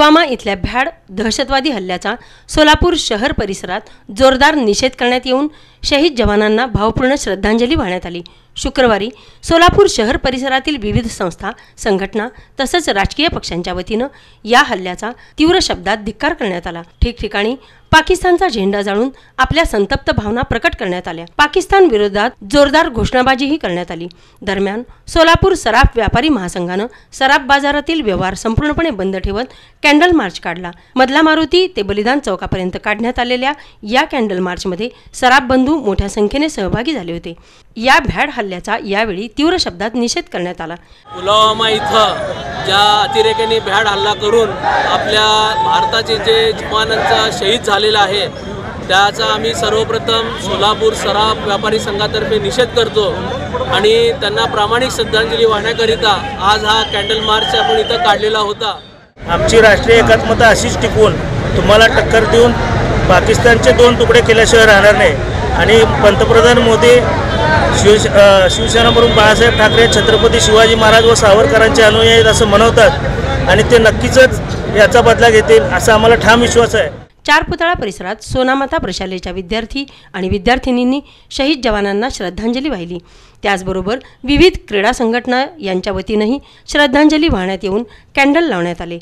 पुलवामा इथल्या भ्याड दहशतवादी हल्ल्याचा सोलापूर शहर परिसरात जोरदार निषेध करण्यात येऊन शहीद जवानांना भावपूर्ण श्रद्धांजली वाहण्यात आली. शुक्रवारी सोलापूर शहर परिसरातील विविध संस्था संघटना तसंच राजकीय पक्षांच्या वतीनं या हल्ल्याचा तीव्र शब्दात धिक्कार करण्यात आला. ठिकठिकाणी पाकिस्तानचा झेंडा जाळून आपल्या संतप्त भावना प्रकट करण्यात आल्या. पाकिस्तान विरोधात जोरदार घोषणाबाजीही करण्यात आली. दरम्यान सोलापूर सराफ व्यापारी महासंघानं सराफ बाजारातील व्यवहार संपूर्णपणे बंद ठेवत कॅन्डल मार्च काढला. मधला मारुती ते बलिदान चौकापर्यंत काढण्यात आलेल्या या कॅन्डल मार्चमध्ये सराफ बंधू मोठ्या संख्येने सहभागी झाले होते. या भ्याड हल्ल्याचा यावेळी तीव्र शब्दात निषेध करण्यात आला. पुलवामा इथं ज्या अतिरेक्यांनी भ्याड हल्ला करून आपल्या भारताचे जे जवानांचा शहीद झालेला आहे त्याचा आम्ही सर्वप्रथम सोलापूर सराफ व्यापारी संघातर्फे निषेध करतो आणि त्यांना प्रामाणिक श्रद्धांजली वाहण्याकरिता आज हा कॅन्डल मार्च आपण इथं काढलेला होता. आमची राष्ट्रीय एकात्मता अशीच टिकवून तुम्हाला टक्कर देऊन पाकिस्तानचे दोन तुकडे केल्याशिवाय राहणार नाही. आणि पंतप्रधान मोदी शिव अ, शिवसेना प्रमुख बाळासाहेब ठाकरे छत्रपती शिवाजी महाराज व सावरकरांचे अनुयायी आहेत असं म्हणवतात आणि ते नक्कीच याचा बदला घेतील असा आम्हाला ठाम विश्वास आहे. चार पुतळा परिसरात सोनामाता प्रशालेच्या विद्यार्थी आणि विद्यार्थिनींनी शहीद जवानांना श्रद्धांजली वाहिली. त्याचबरोबर विविध क्रीडा संघटना यांच्या वतीनंही श्रद्धांजली वाहण्यात येऊन कॅन्डल लावण्यात आले.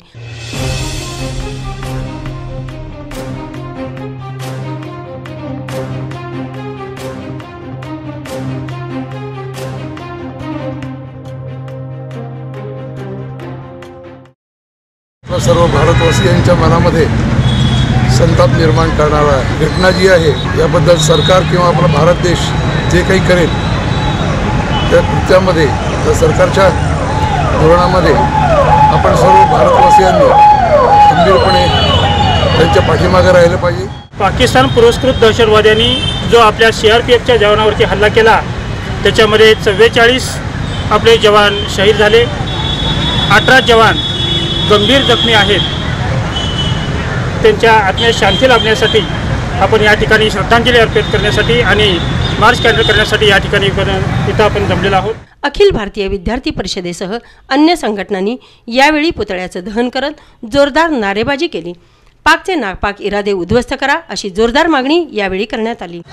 सर्व भारतवासियांच्या मनामध्ये संताप निर्माण करणारा घटना जी आहे. याबद्दल सरकार किंवा आपला भारत देश जे काही करेल त्या कृत्यामध्ये त्या सरकारच्या धोरणामध्ये आपण सर्व भारतवासियांनी खंबीरपणे त्यांच्या पाठीमागे राहिलं पाहिजे. पाकिस्तान पुरस्कृत दहशतवाद्यांनी जो आपल्या सी आर पी एफच्या जवानावरती हल्ला केला त्याच्यामध्ये चव्वेचाळीस आपले जवान शहीद झाले. अठरा जवान गंभीर जखमी आहेत. त्यांच्या आत्म्यात शांती लाभण्यासाठी आपण या ठिकाणी श्रद्धांजली अर्पित करण्यासाठी आणि मार्च कॅन्डल करण्यासाठी या ठिकाणी इथं आपण जमलेलो आहोत. अखिल भारतीय विद्यार्थी परिषदेसह अन्य संघटनांनी यावेळी पुतळ्याचं दहन करत जोरदार नारेबाजी केली. पाकचे नागपाक इरादे उद्ध्वस्त करा अशी जोरदार मागणी यावेळी करण्यात आली हो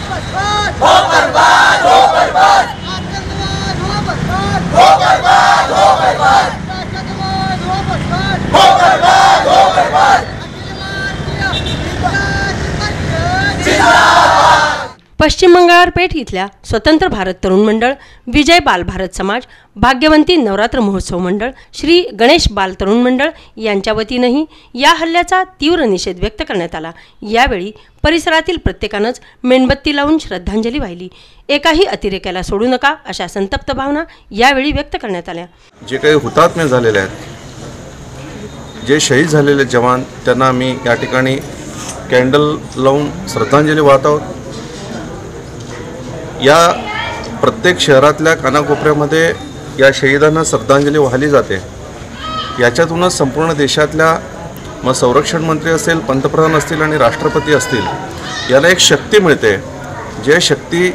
बर्बाद हो बर्बाद आतंकवाद हो बर्बाद हो बर्बाद हो बर्बाद आतंकवाद हो बर्बाद हो बर्बाद हो बर्बाद पश्चिम मंगळवारपेठ इथल्या स्वतंत्र भारत तरुण मंडळ विजय बाल भारत समाज भाग्यवंती नवरात्र महोत्सव मंडळ श्री गणेश बाल तरुण मंडळ यांच्या वतीनंही या हल्ल्याचा तीव्र निषेध व्यक्त करण्यात आला. यावेळी परिसरातील प्रत्येकानंच मेणबत्ती लावून श्रद्धांजली वाहिली. एकाही अतिरेक्याला सोडू नका अशा संतप्त भावना यावेळी व्यक्त करण्यात आल्या. जे काही हुतात्मे झालेले आहेत जे शहीद झालेले जवान त्यांना आम्ही या ठिकाणी कॅन्डल लावून श्रद्धांजली वाहत आहोत. या प्रत्येक शहरातल्या कानाकोपऱ्यामध्ये या शहीदांना श्रद्धांजली वाहिली जाते. याच्यातूनच संपूर्ण देशातल्या मग संरक्षण मंत्री असेल पंतप्रधान असतील आणि राष्ट्रपती असतील याला एक शक्ती मिळते. जे शक्ती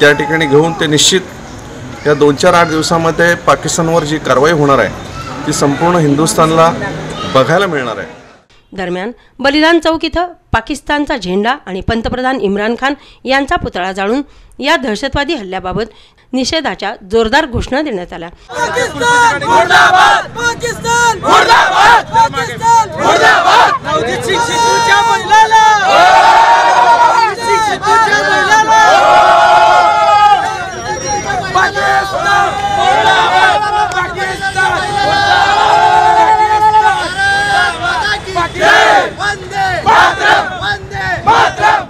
त्या ठिकाणी घेऊन ते निश्चित या दोन चार आठ दिवसामध्ये पाकिस्तानवर जी कारवाई होणार आहे ती संपूर्ण हिंदुस्थानला बघायला मिळणार आहे. दरम्यान बलिदान चौक इथं पाकिस्तानचा झेंडा आणि पंतप्रधान इम्रान खान यांचा पुतळा जाळून या दहशतवादी हल्ल्याबाबत निषेधाच्या जोरदार घोषणा देण्यात आल्या. पाकिस्तान मुर्दाबाद पाकिस्तान मुर्दाबाद पाकिस्तान मुर्दाबाद नवजीत सिंग सिद्धूच्या महिलाला नवजीत सिंग सिद्धूच्या महिलाला पाकिस्तान मुर्दाबाद पाकिस्तान मुर्दाबाद वंदे मातरम वंदे मातरम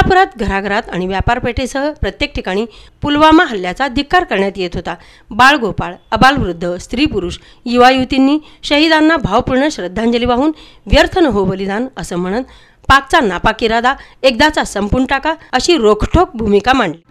सोलापुरात घराघरात आणि व्यापारपेठेसह प्रत्येक ठिकाणी पुलवामा हल्ल्याचा धिक्कार करण्यात येत होता. बाळगोपाळ अबालवृद्ध स्त्री पुरुष युवा युवतींनी शहीदांना भावपूर्ण श्रद्धांजली वाहून व्यर्थ न हो बलिदान असं म्हणत पाकचा नापाक इरादा एकदाचा संपून टाका अशी रोखठोक भूमिका मांडली.